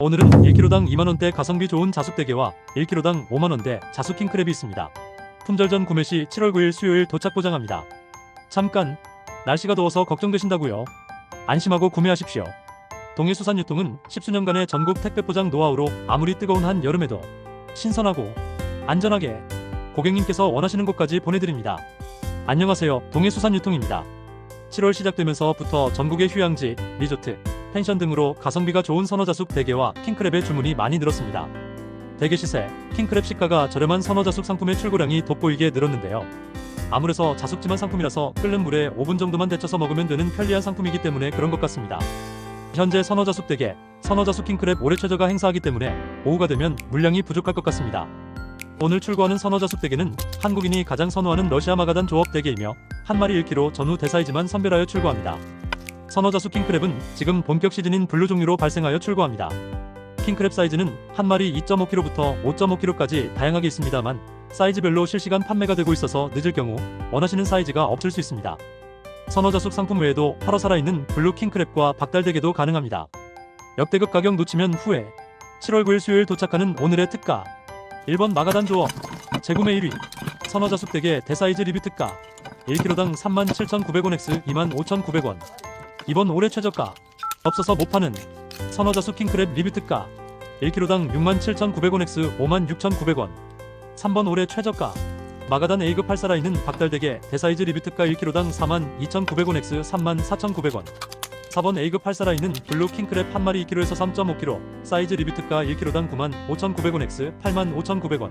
오늘은 1kg당 2만원대 가성비 좋은 자숙대게와 1kg당 5만원대 자숙 킹크랩이 있습니다. 품절 전 구매 시 7월 9일 수요일 도착 보장합니다. 잠깐 날씨가 더워서 걱정되신다고요? 안심하고 구매하십시오. 동해수산유통은 십수년간의 전국 택배 포장 노하우로 아무리 뜨거운 한 여름에도 신선하고 안전하게 고객님께서 원하시는 곳까지 보내드립니다. 안녕하세요. 동해수산유통입니다. 7월 시작되면서부터 전국의 휴양지, 리조트, 펜션 등으로 가성비가 좋은 선어자숙 대게와 킹크랩의 주문이 많이 늘었습니다. 대게 시세, 킹크랩 시가가 저렴한 선어자숙 상품의 출고량이 돋보이게 늘었는데요. 아무래서 자숙지만 상품이라서 끓는 물에 5분 정도만 데쳐서 먹으면 되는 편리한 상품이기 때문에 그런 것 같습니다. 현재 선어자숙 대게, 선어자숙 킹크랩 올해 최저가 행사하기 때문에 오후가 되면 물량이 부족할 것 같습니다. 오늘 출고하는 선어자숙 대게는 한국인이 가장 선호하는 러시아 마가단 조업 대게이며 한 마리 1kg 전후 대사이즈만 선별하여 출고합니다. 선어자숙 킹크랩은 지금 본격 시즌인 블루 종류로 발생하여 출고합니다. 킹크랩 사이즈는 한 마리 2.5kg부터 5.5kg까지 다양하게 있습니다만 사이즈별로 실시간 판매가 되고 있어서 늦을 경우 원하시는 사이즈가 없을 수 있습니다. 선어자숙 상품 외에도 활어 살아있는 블루 킹크랩과 박달대게도 가능합니다. 역대급 가격 놓치면 후회. 7월 9일 수요일 도착하는 오늘의 특가. 1번 마가단 조업. 재구매 1위. 선어자숙 대게 대사이즈 리뷰 특가. 1kg당 37,900원X 25,900원. 2번 올해 최저가. 없어서 못 파는 선어자숙 킹크랩 리뷰 특가. 1kg당 67,900원X 56,900원. 3번 올해 최저가. 마가단 A급 팔 살아있는 박달대게 대사이즈 리뷰 특가 1kg당 42,900원X 34,900원. 4번 A급 팔 살아있는 블루 킹크랩 한 마리 2kg에서 3.5kg 사이즈 리뷰 특가 1kg당 95,900원X 85,900원.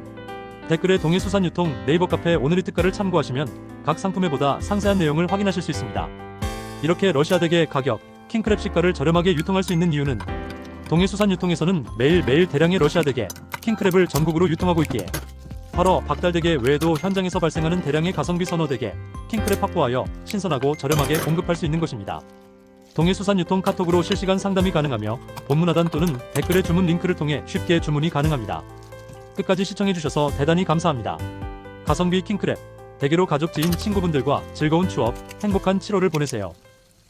댓글에 동해 수산 유통 네이버 카페 오늘의 특가를 참고하시면 각 상품에 보다 상세한 내용을 확인하실 수 있습니다. 이렇게 러시아 대게 가격, 킹크랩 시가를 저렴하게 유통할 수 있는 이유는 동해수산 유통에서는 매일매일 대량의 러시아 대게, 킹크랩을 전국으로 유통하고 있기에 바로 박달대게 외에도 현장에서 발생하는 대량의 가성비 선어대게, 킹크랩 확보하여 신선하고 저렴하게 공급할 수 있는 것입니다. 동해수산 유통 카톡으로 실시간 상담이 가능하며 본문 하단 또는 댓글의 주문 링크를 통해 쉽게 주문이 가능합니다. 끝까지 시청해주셔서 대단히 감사합니다. 가성비 킹크랩, 대게로 가족 지인 친구분들과 즐거운 추억, 행복한 7월을 보내세요.